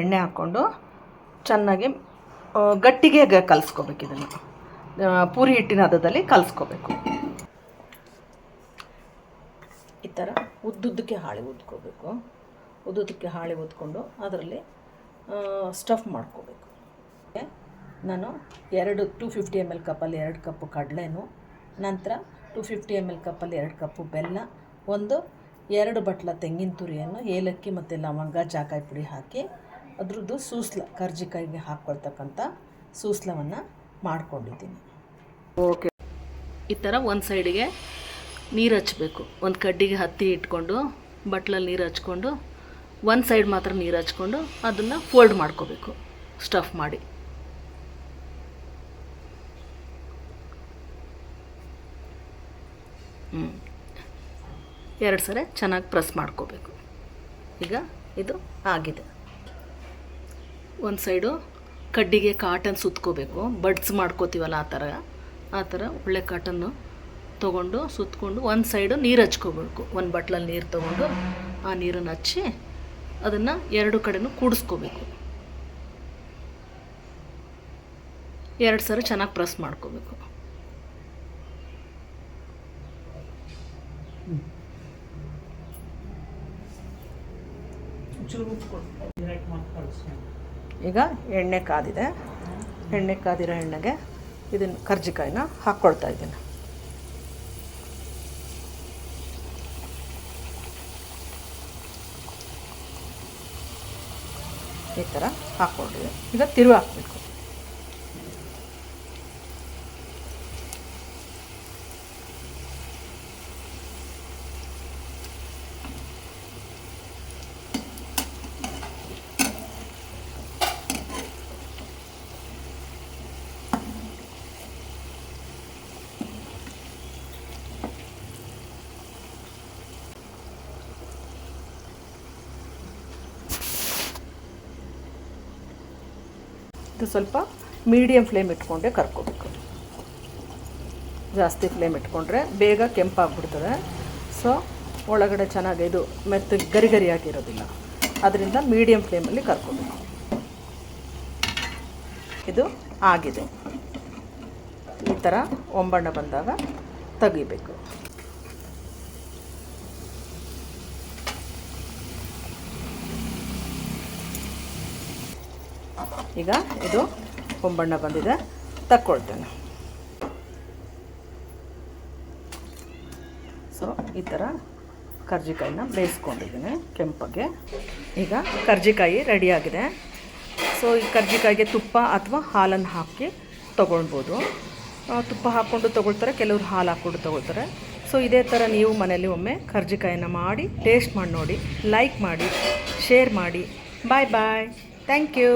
ಎಣ್ಣೆ ಹಾಕ್ಕೊಂಡು ಚೆನ್ನಾಗಿ ಗಟ್ಟಿಗೆ ಕಲಿಸ್ಕೋಬೇಕು ಇದನ್ನು. ಪೂರಿ ಹಿಟ್ಟಿನ ಹದದಲ್ಲಿ ಕಲಿಸ್ಕೋಬೇಕು. ಈ ಥರ ಉದ್ದುದ್ದಕ್ಕೆ ಹಾಳೆ ಉದ್ಕೋಬೇಕು. ಉದ್ದುದ್ದಕ್ಕೆ ಹಾಳೆ ಉದ್ಕೊಂಡು ಅದರಲ್ಲಿ ಸ್ಟಫ್ ಮಾಡ್ಕೋಬೇಕು. ನಾನು ಎರಡು ಟು ಫಿಫ್ಟಿ ಎಂ ಎಲ್ ಕಪ್ಪಲ್ಲಿ ಎರಡು ಕಪ್ಪು ಕಡಲೆನು, ನಂತರ ಟು ಫಿಫ್ಟಿ ಎಂ ಎಲ್ ಕಪ್ಪಲ್ಲಿ ಎರಡು ಕಪ್ಪು ಬೆಲ್ಲ, ಒಂದು ಎರಡು ಬಟ್ಲ ತೆಂಗಿನ ತುರಿಯನ್ನು, ಏಲಕ್ಕಿ ಮತ್ತು ಲವಂಗ, ಜಾಕಾಯಿ ಪುಡಿ ಹಾಕಿ ಅದ್ರದ್ದು ಸೂಸ್ಲ, ಕರ್ಜಿಕಾಯಿಗೆ ಹಾಕ್ಕೊಳ್ತಕ್ಕಂಥ ಸೂಸ್ಲವನ್ನು ಮಾಡ್ಕೊಂಡಿದ್ದೀನಿ. ಓಕೆ. ಈ ಥರ ಒಂದು ಸೈಡಿಗೆ ನೀರು ಹಚ್ಚಬೇಕು ಒಂದು ಕಡ್ಡಿಗೆ ಹತ್ತಿ ಇಟ್ಕೊಂಡು, ಬಟ್ಲಲ್ಲಿ ನೀರು ಹಚ್ಕೊಂಡು, ಒಂದು ಸೈಡ್ ಮಾತ್ರ ನೀರು ಹಚ್ಕೊಂಡು ಅದನ್ನು ಫೋಲ್ಡ್ ಮಾಡ್ಕೋಬೇಕು. ಸ್ಟಫ್ ಮಾಡಿ. ಹ್ಞೂ ಎರಡು ಸರಿ ಚೆನ್ನಾಗಿ ಪ್ರೆಸ್ ಮಾಡ್ಕೋಬೇಕು. ಈಗ ಇದು ಆಗಿದೆ. ಒಂದು ಸೈಡು ಕಡ್ಡಿಗೆ ಕಾಟನ್ ಸುತ್ಕೋಬೇಕು. ಬಡ್ಸ್ ಮಾಡ್ಕೋತೀವಲ್ಲ ಆ ಥರ ಆ ಥರ ಒಳ್ಳೆ ಕಾಟನ್ನು ತೊಗೊಂಡು ಸುತ್ಕೊಂಡು ಒಂದು ಸೈಡು ನೀರು ಹಚ್ಕೋಬೇಕು. ಒಂದು ಬಟ್ಲಲ್ಲಿ ನೀರು ತೊಗೊಂಡು ಆ ನೀರನ್ನು ಹಚ್ಚಿ ಅದನ್ನು ಎರಡು ಕಡೆನೂ ಕೂಡಿಸ್ಕೋಬೇಕು. ಎರಡು ಸರಿ ಚೆನ್ನಾಗಿ ಪ್ರೆಸ್ ಮಾಡ್ಕೋಬೇಕು. ಈಗ ಎಣ್ಣೆ ಕಾದಿದೆ. ಎಣ್ಣೆ ಕಾದಿರೋ ಎಣ್ಣೆಗೆ ಇದನ್ನು ಕರ್ಜಿಕಾಯಿನ ಹಾಕ್ಕೊಳ್ತಾ ಇದ್ದೀನಿ. ಈ ಥರ ಹಾಕ್ಕೊಂಡಿದೆ ಈಗ ತಿರುವು ಹಾಕಬೇಕು ಇದು ಸ್ವಲ್ಪ ಮೀಡಿಯಮ್ ಫ್ಲೇಮ್ ಇಟ್ಕೊಂಡೆ ಕರ್ಕೋಬೇಕು. ಜಾಸ್ತಿ ಫ್ಲೇಮ್ ಇಟ್ಕೊಂಡ್ರೆ ಬೇಗ ಕೆಂಪಾಗ್ಬಿಡ್ತದೆ. ಸೊ ಒಳಗಡೆ ಚೆನ್ನಾಗಿ ಇದು ಮೆತ್ತ ಗರಿ ಗರಿಯಾಗಿರೋದಿಲ್ಲ. ಅದರಿಂದ ಮೀಡಿಯಮ್ ಫ್ಲೇಮಲ್ಲಿ ಕರ್ಕೋಬೇಕು. ಇದು ಆಗಿದೆ. ಈ ಥರ ಒಂಬಣ್ಣ ಬಂದಾಗ ತೆಗಿಬೇಕು. ಈಗ ಇದು ಕೊಂಬಣ್ಣ ಬಂದಿದೆ. ತಕ್ಕೊಳ್ತೇನೆ. ಸೊ ಈ ಥರ ಕರ್ಜಿಕಾಯಿನ ಬೇಯಿಸ್ಕೊಂಡಿದ್ದೀನಿ ಕೆಂಪಗೆ. ಈಗ ಕರ್ಜಿಕಾಯಿ ರೆಡಿಯಾಗಿದೆ ಸೊ ಈ ಕರ್ಜಿಕಾಯಿಗೆ ತುಪ್ಪ ಅಥವಾ ಹಾಲನ್ನು ಹಾಕಿ ತೊಗೊಳ್ಬೋದು. ತುಪ್ಪ ಹಾಕ್ಕೊಂಡು ತೊಗೊಳ್ತಾರೆ, ಕೆಲವರು ಹಾಲು ಹಾಕ್ಕೊಂಡು ತೊಗೊಳ್ತಾರೆ. ಸೊ ಇದೇ ಥರ ನೀವು ಮನೇಲಿ ಒಮ್ಮೆ ಕರ್ಜಿಕಾಯಿನ ಮಾಡಿ ಟೇಸ್ಟ್ ಮಾಡಿ ನೋಡಿ ಲೈಕ್ ಮಾಡಿ ಶೇರ್ ಮಾಡಿ. ಬಾಯ್ ಬಾಯ್ ಥ್ಯಾಂಕ್ ಯು